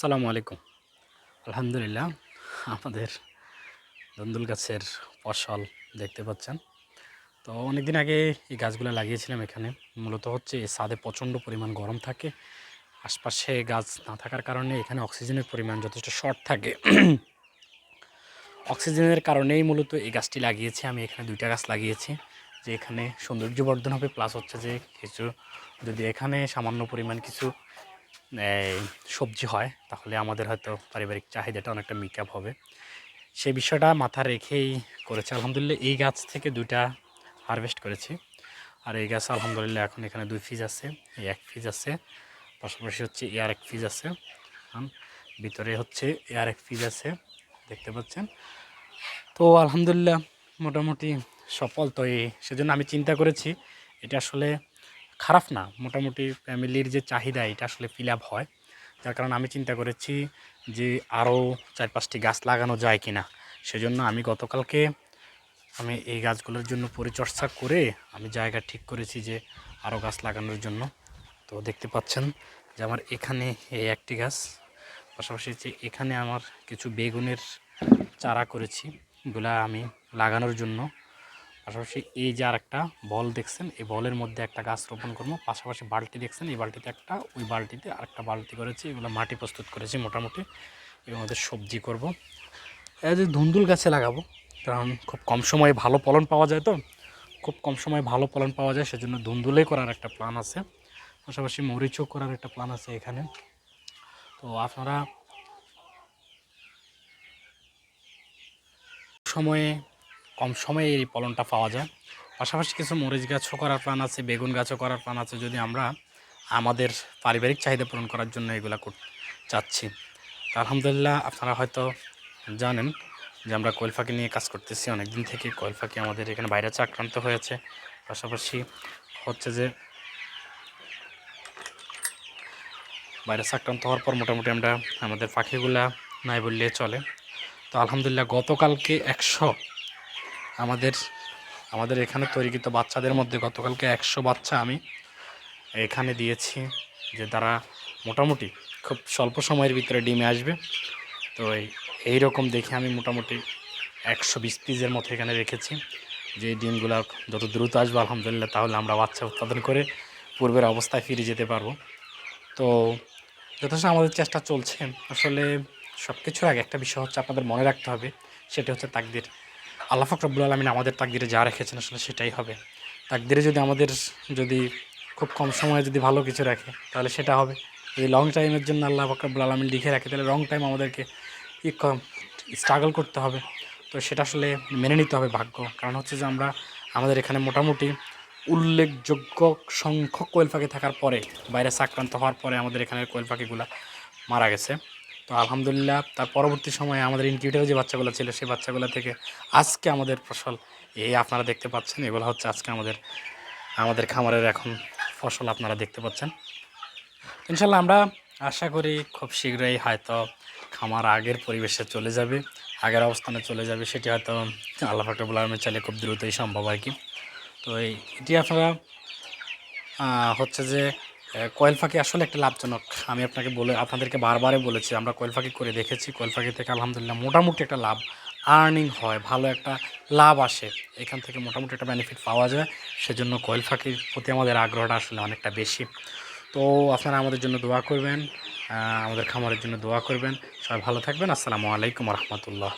সালামু আলাইকুম। আলহামদুলিল্লাহ, আমাদের দন্দুল গাছের ফসল দেখতে পাচ্ছেন। তো অনেক দিন আগে এই গাছগুলো লাগিয়েছিলাম এখানে। মূলত হচ্ছে ছাদে প্রচণ্ড পরিমাণ গরম থাকে। আশপাশে গাছ না থাকার কারণে এখানে অক্সিজেনের পরিমাণ যথেষ্ট শর্ট থাকে। অক্সিজেনের কারণেই মূলত এই গাছটি লাগিয়েছি। আমি এখানে দুইটা গাছ লাগিয়েছি, যে এখানে সৌন্দর্য বর্ধন হবে, প্লাস হচ্ছে যে কিছু যদি এখানে সামান্য পরিমাণ কিছু সবজি হয়, তাহলে আমাদের হয়তো পারিবারিক চাহিদাটা অনেকটা মিট আপ হবে। সেই বিষয়টা মাথা রেখেই করেছে। আলহামদুলিল্লাহ এই গাছ থেকে দুইটা হারভেস্ট করেছি। আর এই গাছ আলহামদুলিল্লাহ এখন এখানে দুই ফিজ আছে, এই এক ফিজ আছে, পাশাপাশি হচ্ছে এয়ার এক ফিজ আছে। ভিতরে হচ্ছে এয়ার এক ফিজ আছে, দেখতে পাচ্ছেন? তো আলহামদুলিল্লাহ মোটামুটি সফল তো এই, সেজন্য আমি চিন্তা করেছি, এটা আসলে খারাপ না। মোটামুটি ফ্যামিলির যে চাহিদা এটা আসলে ফিল আপ হয়। যার কারণে আমি চিন্তা করেছি যে আরও চার পাঁচটি গাছ লাগানো যায় কি না সেজন্য আমি গতকালকে আমি এই গাছগুলোর জন্য পরিচর্যা করে আমি জায়গা ঠিক করেছি যে আরও গাছ লাগানোর জন্য। তো দেখতে পাচ্ছেন যে আমার এখানে এই একটি গাছ, পাশাপাশি যে এখানে আমার কিছু বেগুনের চারা করেছি। এগুলা আমি লাগানোর জন্য। পাশাপাশি এই যে আর একটা বল দেখছেন, এই বলের মধ্যে একটা গাছ রোপণ করব। পাশাপাশি বালতি দেখছেন, এই বালতিতে একটা, ওই বালতিতে আরেকটা বালতি করেছি, এগুলো মাটি প্রস্তুত করেছি মোটামুটি, এবং মধ্যে সবজি করব। যে ধুন্দুল গাছে লাগাবো, কারণ খুব কম সময়ে ভালো ফলন পাওয়া যায় তো, খুব কম সময়ে ভালো ফলন পাওয়া যায়, সেজন্য ধুন্দুলে করার একটা প্ল্যান আছে। পাশাপাশি মরিচও করার একটা প্ল্যান আছে এখানে। তো আপনারা সময়ে কম সময়ে এই ফলনটা পাওয়া যায়। পাশাপাশি কিছু মরিচ গাছও করার প্ল্যান আছে, বেগুন গাছও করার প্ল্যান আছে। যদি আমরা আমাদের পারিবারিক চাহিদা পূরণ করার জন্য এগুলো চাচ্ছি। আলহামদুলিল্লাহ আপনারা হয়তো জানেন যে আমরা কোয়েল পাখি নিয়ে কাজ করতেছি। অনেক দিন থেকে কোয়েল পাখি আমাদের এখানে বাইরে আক্রান্ত হয়েছে। পাশাপাশি হচ্ছে যে ভাইরাস আক্রান্ত হওয়ার পর মোটামুটি আমরা আমাদের পাখিগুলা নাই বললে চলে। তো আলহামদুলিল্লাহ গতকালকে একশো আমাদের আমাদের এখানে তৈরিকৃত বাচ্চাদের মধ্যে গতকালকে একশো বাচ্চা আমি এখানে দিয়েছি, যে তারা মোটামুটি খুব স্বল্প সময়ের ভিতরে ডিমে আসবে। তো এই- রকম দেখে আমি মোটামুটি একশো বিশ পিসের মতো এখানে রেখেছি, যে ডিমগুলো যত দ্রুত আসবে, আলহামদুলিল্লাহ, তাহলে আমরা বাচ্চা উৎপাদন করে পূর্বের অবস্থায় ফিরে যেতে পারব। তো যথেষ্ট আমাদের চেষ্টা চলছে। আসলে সব কিছুর আগে একটা বিষয় হচ্ছে আপনাদের মনে রাখতে হবে, সেটা হচ্ছে তাকদির। আল্লাহ ফাকরাবুল আলমিন আমাদের তাকদিরে যা রেখেছেন আসলে সেটাই হবে। তাকদিরে যদি আমাদের যদি খুব কম সময়ে যদি ভালো কিছু রাখে, তাহলে সেটা হবে। যদি লং টাইমের জন্য আল্লাহ ফাকরাবুল আলমিন লিখে রাখে, তাহলে লং টাইম আমাদেরকে স্ট্রাগল করতে হবে। তো সেটা আসলে মেনে নিতে হবে ভাগ্য। কারণ হচ্ছে যে আমরা, আমাদের এখানে মোটামুটি উল্লেখযোগ্য সংখ্যক কোয়েল পাখি থাকার পরে বাইরে আক্রান্ত হওয়ার পরে আমাদের এখানের কোয়েল পাখিগুলো মারা গেছে। তো আলহামদুলিল্লাহ, তার পরবর্তী সময়ে আমাদের ইনকিউটারে যে বাচ্চাগুলো ছিল, সেই বাচ্চাগুলো থেকে আজকে আমাদের ফসল, এই আপনারা দেখতে পাচ্ছেন, এগুলো হচ্ছে আজকে আমাদের আমাদের খামারের এখন ফসল আপনারা দেখতে পাচ্ছেন। ইনশাল্লাহ আমরা আশা করি খুব শীঘ্রই হয়তো খামার আগের পরিবেশে চলে যাবে, আগের অবস্থানে চলে যাবে, সেটি হয়তো আল্লাহ ফাকরবুল আলমের চাইলে খুব দ্রুতই সম্ভব আর কি। তো এটি আপনারা হচ্ছে যে কয়েল ফাঁকি আসলে একটা লাভজনক। আমি আপনাকে বলে, আপনাদেরকে বারবারে বলেছি, আমরা কয়েল ফাঁকি করে দেখেছি। কয়েল ফাঁকি থেকে আলহামদুলিল্লাহ মোটামুটি একটা লাভ আর্নিং হয়, ভালো একটা লাভ আসে। এখান থেকে মোটামুটি একটা বেনিফিট পাওয়া যায়। সেজন্য কয়েল ফাঁকির প্রতি আমাদের আগ্রহটা আসলে অনেকটা বেশি। তো আপনারা আমাদের জন্য দোয়া করবেন আমাদের খামারের জন্য দোয়া করবেন। সবাই ভালো থাকবেন। আসসালামু আলাইকুম রহমতুল্লাহ।